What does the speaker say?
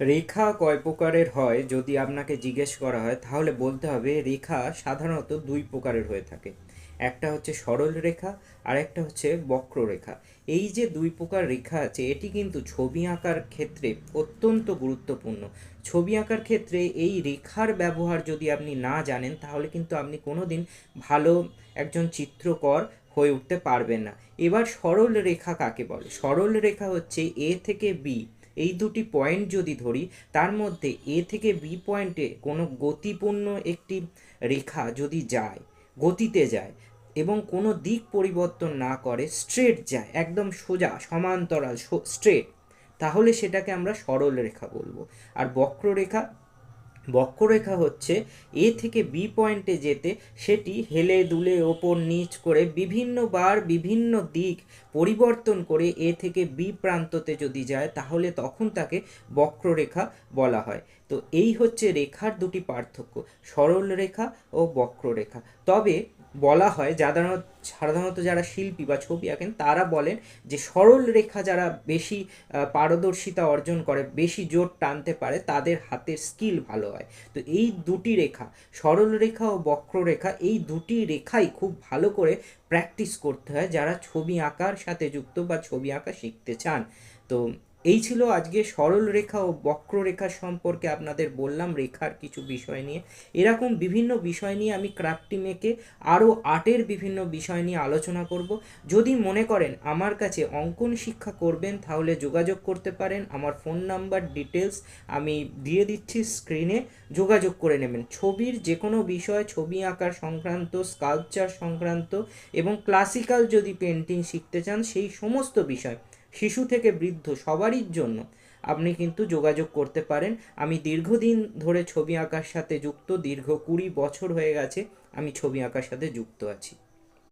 রেখা কয় প্রকারের হয় যদি আপনাকে জিজ্ঞেস করা হয়, তাহলে বলতে হবে রেখা সাধারণত দুই প্রকারের হয়ে থাকে। একটা হচ্ছে সরল রেখা আর একটা হচ্ছে বক্ররেখা এই যে দুই প্রকার রেখা আছে, এটি কিন্তু ছবি আঁকার ক্ষেত্রে অত্যন্ত গুরুত্বপূর্ণ। ছবি আঁকার ক্ষেত্রে এই রেখার ব্যবহার যদি আপনি না জানেন, তাহলে কিন্তু আপনি কোনোদিন ভালো একজন চিত্রকর হয়ে উঠতে পারবেন না। এবার সরল রেখা কাকে বলে? সরল রেখা হচ্ছে এ থেকে বি। এই দুটি পয়েন্ট যদি ধরি, তার মধ্যে এ থেকে বি পয়েন্টে কোনো গতিপূর্ণ একটি রেখা যদি যায়, গতিতে যায় এবং কোনো দিক পরিবর্তন না করে স্ট্রেট যায়, একদম সোজা, সমান্তরাল স্ট্রেট তাহলে সেটাকে আমরা সরল রেখা বলব। আর বক্ররেখা বক্ররেখা হচ্ছে এ থেকে বি পয়েন্টে যেতে সেটি হেলে দুলে ওপর নিচ করে বিভিন্নবার বিভিন্ন দিক পরিবর্তন করে এ থেকে বি প্রান্ততে যদি যায় তাহলে তখন তাকে বক্ররেখা বলা হয়। তো এই হচ্ছে রেখার দুটি পার্থক্য সরল রেখা ও বক্ররেখা। তবে বলা হয় সাধারণত সাধারণত যারা শিল্পী বা ছবি আঁকেন, তারা বলেন যে সরল রেখা যারা বেশি পারদর্শিতা অর্জন করে, বেশি জোর টানতে পারে, তাদের হাতের স্কিল ভালো হয়। তো এই দুটি রেখা, সরল রেখা ও বক্ররেখা এই দুটি রেখাই খুব ভালো করে প্র্যাকটিস করতে হয় যারা ছবি আঁকার সাথে যুক্ত বা ছবি আঁকা শিখতে চান। তো এই ছিল আজকে সরল রেখা ও বক্ররেখা সম্পর্কে আপনাদের বললাম রেখার কিছু বিষয় নিয়ে। এরকম বিভিন্ন বিষয় নিয়ে আমি ক্রাফটি মেকে আরও আর্টের বিভিন্ন বিষয় নিয়ে আলোচনা করব। যদি মনে করেন আমার কাছে অঙ্কন শিক্ষা করবেন, তাহলে যোগাযোগ করতে পারেন। আমার ফোন নাম্বার ডিটেলস আমি দিয়ে দিচ্ছি স্ক্রিনে যোগাযোগ করে নেবেন। ছবির যে কোনো বিষয়, ছবি আঁকার সংক্রান্ত স্কাল্পচার সংক্রান্ত এবং ক্লাসিক্যাল যদি পেন্টিং শিখতে চান, সেই সমস্ত বিষয় শিশু থেকে বৃদ্ধ সবারই জন্য আপনি কিন্তু যোগাযোগ করতে পারেন। আমি দীর্ঘদিন ধরে ছবি আঁকার সাথে যুক্ত, দীর্ঘ কুড়ি বছর হয়ে গেছে আমি ছবি আঁকার সাথে যুক্ত আছি।